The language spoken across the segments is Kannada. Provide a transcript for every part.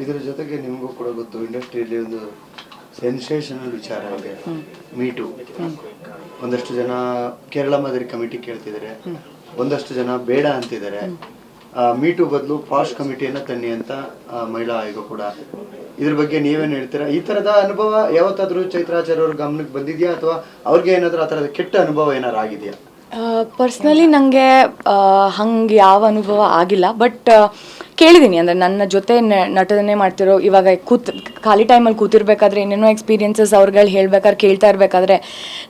ಇದ್ರ ಜೊತೆಗೆ ನಿಮಗೂ ಕೂಡ ಗೊತ್ತು ಇಂಡಸ್ಟ್ರಿಯಲ್ಲಿ ಒಂದು ಸೆನ್ಸೇಷನಲ್ ವಿಚಾರ ಇದೆ. ಮೀಟು ಒಂದಷ್ಟು ಜನ ಕೇರಳ ಮಾದರಿ ಕಮಿಟಿ ಕೇಳ್ತಿದ್ದಾರೆ. ಒಂದಷ್ಟು ಜನ ಬೇಡ ಅಂತಿದ್ದಾರೆ. ಮೀಟು ಬದಲು ಪಾಶ್ ಕಮಿಟಿಯನ್ನು ತನ್ನಿ ಅಂತ ಮಹಿಳಾ ಆಯೋಗ ಕೂಡ. ಇದ್ರ ಬಗ್ಗೆ ನೀವೇನು ಹೇಳ್ತೀರಾ? ಈ ತರದ ಅನುಭವ ಯಾವತ್ತಾದರೂ ಚೈತ್ರಾಚಾರ್ಯ ಅವ್ರ ಗಮನಕ್ಕೆ ಬಂದಿದೆಯಾ? ಅಥವಾ ಅವ್ರಿಗೆ ಏನಾದರೂ ಆ ಥರದ ಕೆಟ್ಟ ಅನುಭವ ಏನಾದ್ರು ಆಗಿದೆಯಾ? ಪರ್ಸ್ನಲಿ ನನಗೆ ಹಂಗೆ ಯಾವ ಅನುಭವ ಆಗಿಲ್ಲ. ಬಟ್ ಕೇಳಿದ್ದೀನಿ ಅಂದರೆ ನನ್ನ ಜೊತೆ ನಟನೆ ಮಾಡ್ತಿರೋ ಇವಾಗ ಕೂತ್, ಖಾಲಿ ಟೈಮಲ್ಲಿ ಕೂತಿರ್ಬೇಕಾದ್ರೆ ಏನೇನೋ ಎಕ್ಸ್ಪೀರಿಯನ್ಸಸ್ ಅವ್ರುಗಳು ಹೇಳ್ಬೇಕಾದ್ರೆ ಕೇಳ್ತಾ ಇರಬೇಕಾದ್ರೆ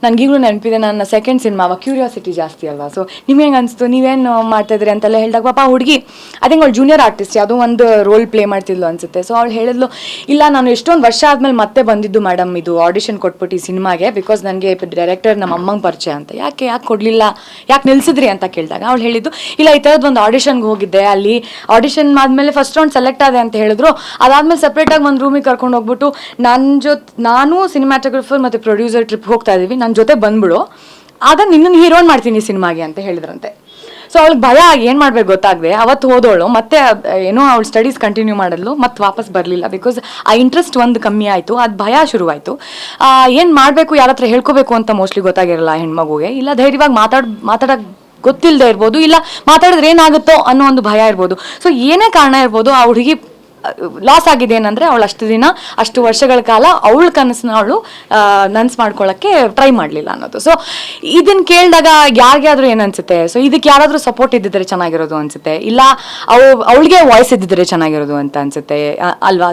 ನನಗೀಗಲೂ ನೆನಪಿದೆ ನನ್ನ ಸೆಕೆಂಡ್ ಸಿನಿಮಾ ಅವಾಗ ಕ್ಯೂರಿಯಾಸಿಟಿ ಜಾಸ್ತಿ ಅಲ್ವಾ? ಸೊ ನಿಮ್ಗೆ ಹೆಂಗೆ ಅನಿಸ್ತು? ನೀವೇನು ಮಾಡ್ತಾಯಿದ್ರಿ ಅಂತೆಲ್ಲ ಹೇಳಿದಾಗ, ಪಾಪ ಹುಡುಗಿ, ಅದೇ ಅವಳು ಜೂನಿಯರ್ ಆರ್ಟಿಸ್ಟ್ ಯಾವುದೋ ಒಂದು ರೋಲ್ ಪ್ಲೇ ಮಾಡ್ತಿದ್ಲು ಅನ್ಸುತ್ತೆ. ಸೊ ಅವಳು ಹೇಳಿದ್ಲು, ಇಲ್ಲ, ನಾನು ಎಷ್ಟೊಂದು ವರ್ಷ ಆದಮೇಲೆ ಮತ್ತೆ ಬಂದಿದ್ದು ಮೇಡಮ್ ಇದು ಆಡಿಷನ್ ಕೊಟ್ಬಿಟ್ಟು ಈ ಸಿನಿಮಾಗೆ ಬಿಕಾಸ್ ನನಗೆ ಡೈರೆಕ್ಟರ್ ನಮ್ಮ ಅಮ್ಮಂಗೆ ಪರಿಚಯ ಅಂತ. ಯಾಕೆ? ಯಾಕೆ ಕೊಡಲಿಲ್ಲ? ಯಾಕೆ ನಿಲ್ಸಿದ್ರಿ? ಅಂತ ಕೇಳಿದಾಗ, ಅವಳು ಹೇಳಿದ್ದು, ಇಲ್ಲ, ಈ ಥರದ್ದು ಒಂದು ಆಡಿಷನ್ಗೆ ಹೋಗಿದ್ದೆ. ಅಲ್ಲಿ ಆಡಿಷನ್ ಆದಮೇಲೆ ಫಸ್ಟ್ ರೌಂಡ್ ಸೆಲೆಕ್ಟ್ ಆದೆ ಅಂತ ಹೇಳಿದ್ರು. ಅದಾದ್ಮೇಲೆ ಸಪ್ರೇಟಾಗಿ ಒಂದು ರೂಮಿಗೆ ಕರ್ಕೊಂಡು ಹೋಗ್ಬಿಟ್ಟು ನನ್ನ ಜೊತೆ, ನಾನು ಸಿನಿಮಾಟೋಗ್ರಫರ್ ಮತ್ತೆ ಪ್ರೊಡ್ಯೂಸರ್ ಟ್ರಿಪ್ ಹೋಗ್ತಾ ಇದ್ದೀವಿ. ನನ್ನ ಜೊತೆ ಬಂದ್ಬಿಡು. ಆಗ ನಿನ್ನನ್ನು ಹೀರೋನ್ ಮಾಡ್ತೀನಿ ಸಿನಿಮಾಗೆ ಅಂತ ಹೇಳಿದ್ರಂತೆ. ಸೊ ಅವ್ಳಿಗೆ ಭಯ ಏನು ಮಾಡ್ಬೇಕು ಗೊತ್ತಾಗದೆ. ಅವತ್ತು ಹೋದವಳು ಮತ್ತೆ ಏನೋ ಅವಳು ಸ್ಟಡೀಸ್ ಕಂಟಿನ್ಯೂ ಮಾಡಲು ಮತ್ತೆ ವಾಪಸ್ ಬರಲಿಲ್ಲ ಬಿಕಾಸ್ ಆ ಇಂಟ್ರೆಸ್ಟ್ ಒಂದು ಕಮ್ಮಿ ಆಯಿತು. ಅದು ಭಯ ಶುರುವಾಯಿತು. ಏನು ಮಾಡಬೇಕು, ಯಾರ ಹತ್ರ ಹೇಳ್ಕೋಬೇಕು ಅಂತ ಮೋಸ್ಟ್ಲಿ ಗೊತ್ತಾಗಿರಲ್ಲ ಹೆಣ್ಮಗುಗೆ. ಇಲ್ಲ, ಧೈರ್ಯವಾಗಿ ಮಾತಾಡ್, ಮಾತಾಡೋಕೆ ಗೊತ್ತಿಲ್ಲದೆ ಇರ್ಬೋದು, ಇಲ್ಲ ಮಾತಾಡಿದ್ರೆ ಏನಾಗುತ್ತೋ ಅನ್ನೋ ಒಂದು ಭಯ ಇರ್ಬೋದು. ಸೊ ಏನೇ ಕಾರಣ ಇರ್ಬೋದು, ಆ ಹುಡುಗಿ ಲಾಸ್ ಆಗಿದೆ ಏನಂದ್ರೆ ಅವಳು ಅಷ್ಟು ದಿನ, ಅಷ್ಟು ವರ್ಷಗಳ ಕಾಲ ಅವಳ ಕನಸನ್ನ ಅವಳು ನನ್ಸ್ ಮಾಡ್ಕೊಳ್ಳೋಕ್ಕೆ ಟ್ರೈ ಮಾಡಲಿಲ್ಲ ಅನ್ನೋದು. ಸೊ ಇದನ್ನ ಕೇಳಿದಾಗ ಯಾರಿಗಾದ್ರೂ ಏನು ಅನಿಸುತ್ತೆ? ಸೊ ಇದಕ್ಕೆ ಯಾರಾದರೂ ಸಪೋರ್ಟ್ ಇದ್ದಿದ್ರೆ ಚೆನ್ನಾಗಿರೋದು ಅನ್ಸುತ್ತೆ? ಇಲ್ಲ ಅವ, ಅವಳಿಗೆ ವಾಯ್ಸ್ ಇದ್ದಿದ್ರೆ ಚೆನ್ನಾಗಿರೋದು ಅಂತ ಅನ್ಸುತ್ತೆ ಅಲ್ವಾ?